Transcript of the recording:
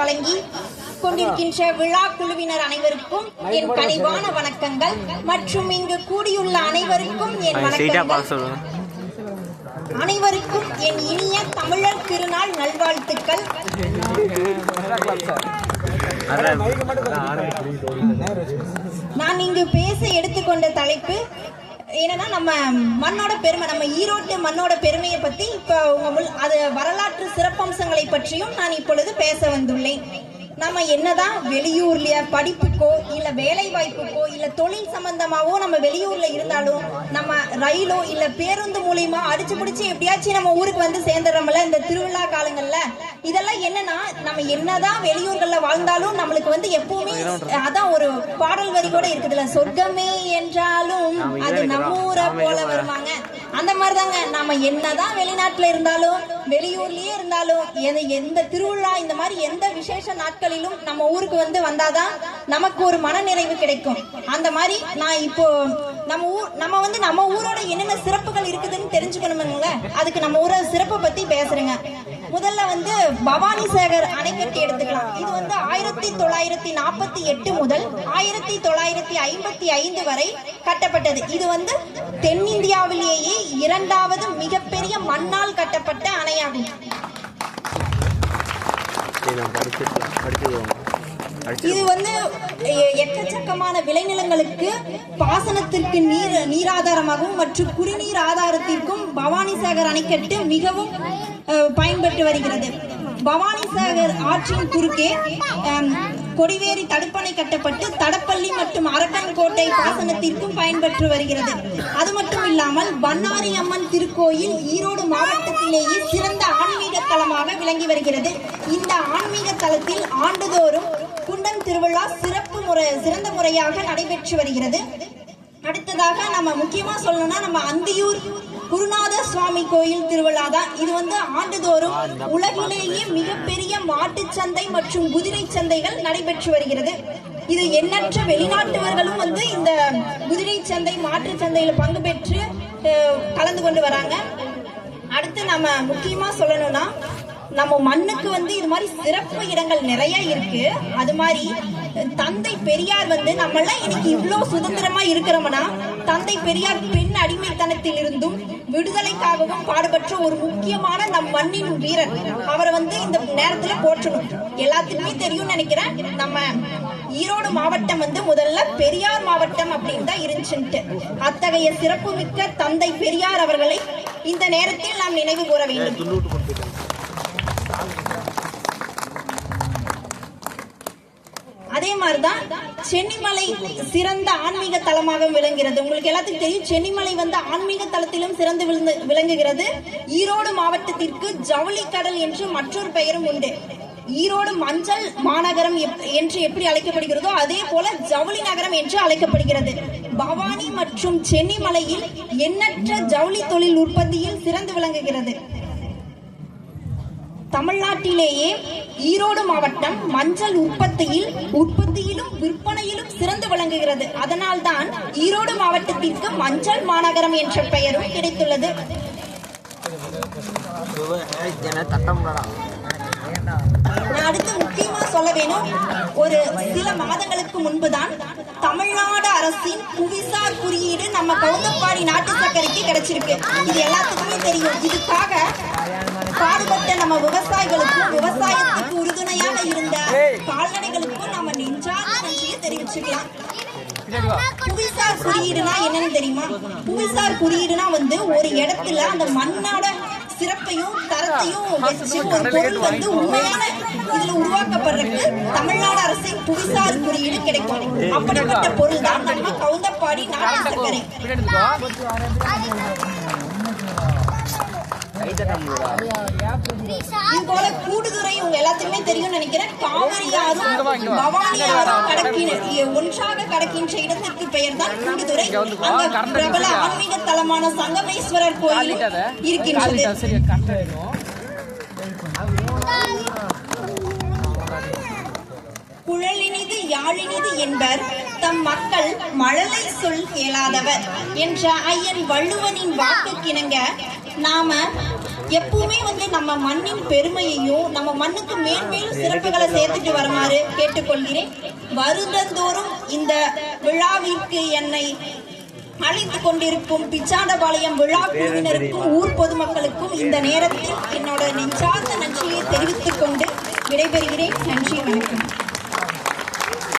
வழங்கி கொண்டிருக்கின்ற விழா குழுவினர் அனைவருக்கும் என் கனிவான வணக்கங்கள். மற்றும் இங்கு கூடியுள்ள அனைவருக்கும் என் வணக்கங்கள். அனைவருக்கும் என் இனிய தமிழர் திருநாள் நல்வாழ்த்துக்கள். நான் இங்கு பேச எடுத்துக்கொண்ட தலைப்பு என்னன்னா நம்ம மண்ணோட பெருமை நம்ம ஈரோட்டு மண்ணோட பெருமையை பத்தி இப்ப உங்க அது வரலாற்று சிறப்பம்சங்களை பற்றியும் நான் இப்பொழுது பேச வந்துள்ளேன். நம்ம என்னதான் வெளியூர்ல படிப்புக்கோ இல்ல வேலை வாய்ப்புக்கோ இல்ல தொழில் சம்பந்தமாவோ நம்ம வெளியூர்ல இருந்தாலும் நம்ம ரயிலோ இல்ல பேருந்து மூலியமா அடிச்சு பிடிச்சி எப்படியாச்சும் நம்ம ஊருக்கு வந்து சேர்ந்துடுறோம்ல இந்த திருவிழா காலங்கள்ல. இதெல்லாம் என்னன்னா நம்ம என்னதான் வெளியூர்கள்ல வாழ்ந்தாலும் நம்மளுக்கு வந்து எப்பவுமே அதான் ஒரு பாடல் வரி கூட இருக்குதுல்ல சொர்க்கமே என்றாலும் அது நம்ம ஊரை போல வருவாங்க. அந்த மாதிரி தாங்க நம்ம என்னதான் வெளிநாட்டுல இருந்தாலும் வெளியூர்லயே இருந்தாலும் எந்த எந்த திருவிழா இந்த மாதிரி எந்த விசேஷ நாட்களிலும் நம்ம ஊருக்கு வந்து வந்தாதான் நமக்கு ஒரு மனநிறைவு கிடைக்கும். அந்த மாதிரி நான் இப்போ நம்ம ஊர் நம்ம வந்து நம்ம ஊரோட என்னென்ன சிறப்புகள் இருக்குதுன்னு தெரிஞ்சுக்கணுமுங்கள அதுக்கு நம்ம ஊரோட சிறப்பை பத்தி பேசுறேங்க. முதல்ல வந்து பவானி சேகர் அணைக்கட்டு எடுத்துக்கலாம். இது வந்து ஆயிரத்தி தொள்ளாயிரத்தி நாற்பத்தி எட்டு முதல் ஆயிரத்தி தொள்ளாயிரத்தி ஐம்பத்தி ஐந்து வரை கட்டப்பட்டது. இது வந்து தென்னிந்தியாவிலேயே இரண்டாவது மிகப்பெரிய மண்ணால் கட்டப்பட்ட அணையாகும் நான் படிச்சு படிச்சு படிச்சு இது வந்து எக்கச்சக்கமான விளைநிலங்களுக்கு பாசனத்திற்கு நீர் நீராதாரமாகவும் மற்றும் குடிநீர் ஆதாரத்திற்கும் பவானிசாகர் அணைக்கட்டு மிகவும் பயன்பட்டு வருகிறது. பவானிசாகர் ஆற்றின் குறுக்கே கொடிவேரி தடுப்பணை கட்டப்பட்டு தடப்பள்ளி மற்றும் அரக்கன்கோட்டை பாசனத்திற்கும் பயன்பெற்று வருகிறது. அது மட்டும் இல்லாமல் பன்னாரி அம்மன் திருக்கோயில் ஈரோடு மாவட்டத்திலேயே சிறந்த ஆன்மீக தலமாக விளங்கி வருகிறது. இந்த ஆன்மீக தலத்தில் ஆண்டுதோறும் திருவிழா சிறப்பு முறை சிறந்த முறையாக நடைபெற்று வருகிறது. அடுத்ததாக நம்ம முக்கியமா சொல்லணும்னா நம்ம அந்தியூர் குருநாத சுவாமி கோயில் திருவிழா தான். இது வந்து ஆண்டுதோறும் உலகிலேயே மிகப்பெரிய மாட்டுச் சந்தை மற்றும் குதிரை சந்தைகள் நடைபெற்று வருகிறது. இது எண்ணற்ற வெளிநாட்டவர்களும் வந்து இந்த குதிரை சந்தை மாட்டுச் சந்தையில பங்கு பெற்று கலந்து கொண்டு வராங்க. அடுத்து நம்ம முக்கியமா சொல்லணும்னா நம்ம மண்ணுக்கு வந்து இது மாதிரி சிறப்பு இடங்கள் நிறைய இருக்கு. அது மாதிரி தந்தை பெரியார் வந்து நம்மளாம் இன்னைக்கு இவ்வளோ சுதந்திரமா இருக்கிறோம்னா தந்தை பெரியார் பெண் அடிமைத்தனத்தில் இருந்தும் விடுதலைக்காகவும் பாடுபற்ற ஒரு முக்கியமான நம் மண்ணின் வீரர். அவரை வந்து இந்த நேரத்துல போற்றணும். எல்லாத்துக்குமே தெரியும்னு நினைக்கிறேன். நம்ம ஈரோடு மாவட்டம் வந்து முதல்ல பெரியார் மாவட்டம் அப்படின்னு தான் இருந்துச்சுன்ட்டு. அத்தகைய சிறப்புமிக்க தந்தை பெரியார் அவர்களை இந்த நேரத்தில் நாம் நினைவு கூற வேண்டும். அதே மாதிரிதான் சென்னிமலை சிறந்த ஆன்மீக தலமாக விளங்குகிறது. உங்களுக்கு எல்லாத்துக்கும் தெரியும் சென்னிமலை வந்து ஆன்மீக தலத்திலும் சிறந்து விளங்குகிறது. ஈரோடு மாவட்டத்திற்கு ஜவுளி கடல் என்று மற்றொரு பெயரும் உண்டு. ஈரோடு மஞ்சள் மாநகரம் என்று எப்படி அழைக்கப்படுகிறதோ அதே போல ஜவுளி நகரம் என்று அழைக்கப்படுகிறது. பவானி மற்றும் சென்னிமலையில் எண்ணற்ற ஜவுளி தொழில் உற்பத்தியில் சிறந்து விளங்குகிறது. தமிழ்நாட்டிலேயே ஈரோடு மாவட்டம் மஞ்சள் உற்பத்தியில் உற்பத்தியிலும் விற்பனையிலும் சிறந்து விளங்குகிறது. அதனால்தான் ஈரோடு மாவட்டத்திற்கு மஞ்சள் மாநகரம் என்ற பெயரும் கிடைத்துள்ளது. நான் அடுத்து முக்கியமா சொல்ல வேணும். ஒரு சில மாதங்களுக்கு முன்புதான் தமிழ்நாடு அரசின் புவிசார் குறியீடு நம்ம கவுந்தப்பாடி நாட்டு சர்க்கரைக்கு கிடைச்சிருக்கு. இது எல்லாத்துக்குமே தெரியும். இதுக்காக பாடுபட்ட நம்ம விவசாயிகளுக்கும் விவசாயத்துக்கு நன்றியை தெரிவிச்சுக்கலாம் புவிசார் குறியீடுனா என்னன்னு தெரியுமா? புவிசார் குறியீடுனா வந்து ஒரு இடத்துல அந்த மண்ணோட சிறப்பையும் தரத்தையும் வச்சு ஒரு பொருள் வந்து உண்மையான இதுல உருவாக்கப்படுறதுக்கு தமிழ்நாடு அரசின் புவிசார் குறியீடு கிடைக்கும். அப்படிப்பட்ட பொருள் தான் நம்ம கவுந்தப்பாடி நாட்டு சர்க்கரை இது போல எல்லாத்துக்குமே தெரியும் நினைக்கிறேன். காவிரி ஆறும் பவானி ஆறும் கடக்கின ஒன்றாக கடக்கின்ற இடத்திற்கு பெயர் தான் கூடுதுறை அங்க பிரபல ஆன்மீக தலமான சங்கமேஸ்வரர் கோயிலும் இருக்கின்றது. குழலினிது யாழினிது என்பர் தம் மக்கள் மழலை சொல் கேளாதவர். என்ற ஐயன் வள்ளுவனின் வாக்குக்கிணங்க நாம எப்பவுமே வந்து நம்ம மண்ணின் பெருமையையும் நம்ம மண்ணுக்கு மேன்மேலும் சிறப்புகளை சேர்த்துட்டு வருமாறு கேட்டுக்கொள்கிறேன். வருடந்தோறும் இந்த விழாவிற்கு என்னை அழைத்து கொண்டிருக்கும் பிச்சாண்டபாளையம் விழா குழுவினருக்கும் ஊர் பொதுமக்களுக்கும் இந்த நேரத்தில் என்னோட நெஞ்சார்ந்த நன்றியை தெரிவித்துக் கொண்டு விடைபெறுகிறேன். நன்றி